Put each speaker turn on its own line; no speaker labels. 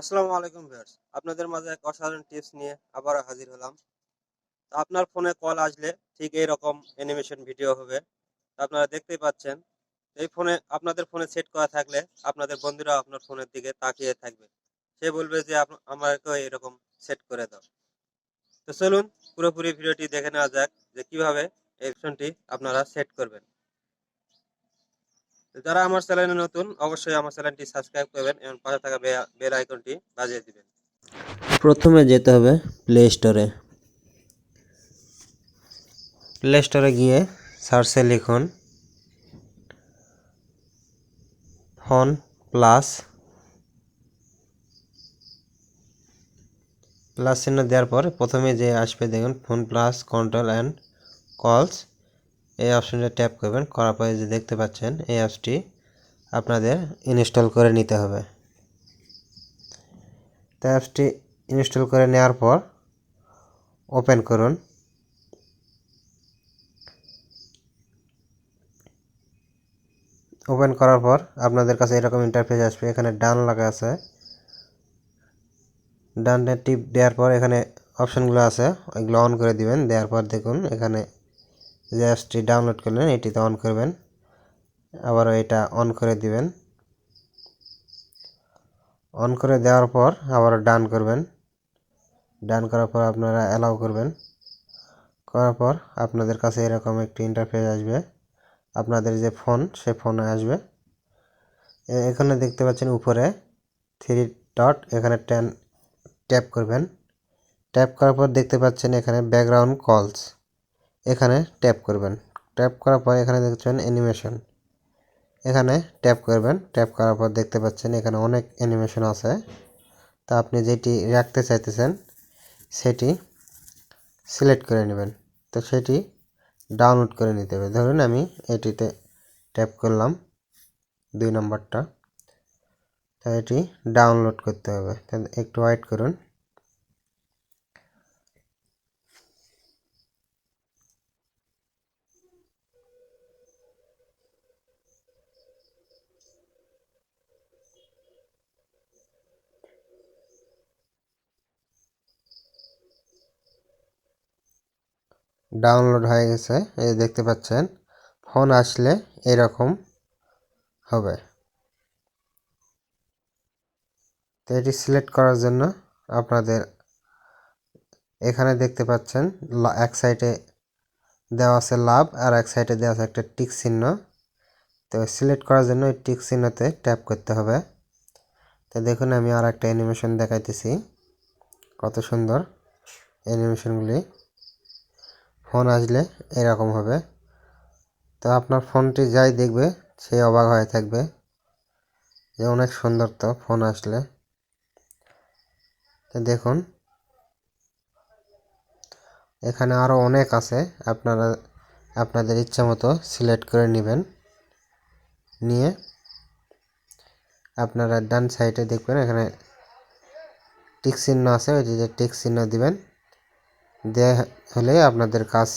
আসসালামু আলাইকুম ভিউয়ার্স। আপনাদের মাঝে এক অসাধারণ টিপস নিয়ে আবারও হাজির হলাম। তো আপনার ফোনে কল আসলে ঠিক এই রকম অ্যানিমেশন ভিডিও হবে আপনারা দেখতেই পাচ্ছেন, এই ফোনে আপনাদের ফোনে সেট করা থাকলে আপনাদের বন্ধুরা আপনার ফোনের দিকে তাকিয়ে থাকবে। সে বলবে যে আমাকেও এরকম সেট করে দাও। তো চলুন পুরোপুরি ভিডিওটি দেখে নেওয়া যাক যে কীভাবে এই অপশনটি আপনারা সেট করবেন। যারা আমার চ্যানেলে নতুন, অবশ্যই আমার চ্যানেলটি সাবস্ক্রাইব করবেন এবং পাশে থাকা বেল আইকনটি বাজিয়ে দিবেন।
প্রথমে যেতে হবে প্লে স্টোরে প্লে স্টোরে গিয়ে সার্চে লিখুন ফোন প্লাস প্লাস চিহ্ন দেওয়ার পর প্রথমে যে আসবে দেখুন ফোন প্লাস কন্ট্রোল অ্যান্ড কলস এই অপশনটা ট্যাপ করবেন, করার পরে যে দেখতে পাচ্ছেন এই অ্যাপসটি আপনাদের ইনস্টল করে নিতে হবে। তো অ্যাপসটি ইনস্টল করে নেওয়ার পর ওপেন করুন। ওপেন করার পর আপনাদের কাছে এরকম ইন্টারফেস আসবে, এখানে ডান লাগা আছে। ডানে টিপ দেওয়ার পর এখানে অপশানগুলো আছে, ওইগুলো অন করে দিবেন, দেওয়ার পর দেখুন এখানে যে ডাউনলোড করলেন, এটিতে অন করবেন। আবারও এটা অন করে দিবেন। অন করে দেওয়ার পর আবারও ডান করবেন। ডান করার পর আপনারা অ্যালাউ করবেন। করার পর আপনাদের কাছে এরকম একটি ইন্টারফেস আসবে। আপনাদের যে ফোন, সে ফোনে আসবে। এখানে দেখতে পাচ্ছেন উপরে থ্রি ডট এখানে টেন ট্যাপ করবেন। ট্যাপ করার পর দেখতে পাচ্ছেন এখানে ব্যাকগ্রাউন্ড কলস এখানে ট্যাপ করবেন। ট্যাপ করার পর এখানে দেখছেন অ্যানিমেশন এখানে ট্যাপ করবেন। ট্যাপ করার পর দেখতে পাচ্ছেন এখানে অনেক অ্যানিমেশন আছে। তা আপনি যেটি রাখতে চাইতেছেন, সেটি সিলেক্ট করে নেবেন। তো সেটি ডাউনলোড করে নিতে হবে। ধরুন আমি এটিতে ট্যাপ করলাম দুই নম্বরটা। তো এটি ডাউনলোড করতে হবে। একটু ওয়েট করুন। ডাউনলোড হয়ে গেছে, এই দেখতে পাচ্ছেন, ফোন আসলে এরকম হবে। তো এটি সিলেক্ট করার জন্য আপনাদের এখানে দেখতে পাচ্ছেন এক সাইডে দেওয়া আছে লাভ আর এক সাইডে দেওয়া আছে একটা টিক চিহ্ন। তো সিলেক্ট করার জন্য এই টিক চিহ্নতে ট্যাপ করতে হবে। তো দেখুন, আমি আর একটা অ্যানিমেশন দেখাইতেছি। কত সুন্দর অ্যানিমেশনগুলি ফোন আসলে এরকম হবে। তো আপনার ফোনটি যাই দেখবে, সে অবাক হয়ে থাকবে যে অনেক সুন্দর তো ফোন আসলে। তো দেখুন, এখানে আরও অনেক আছে, আপনারা, আপনাদের ইচ্ছা মতো সিলেক্ট করে নেবেন। নিয়ে আপনারা ডান সাইডে দেখবেন, এখানে টিক চিহ্ন আছে, ওই যে টিক চিহ্ন দিবেন। দেয়া হলে আপনাদের কাজ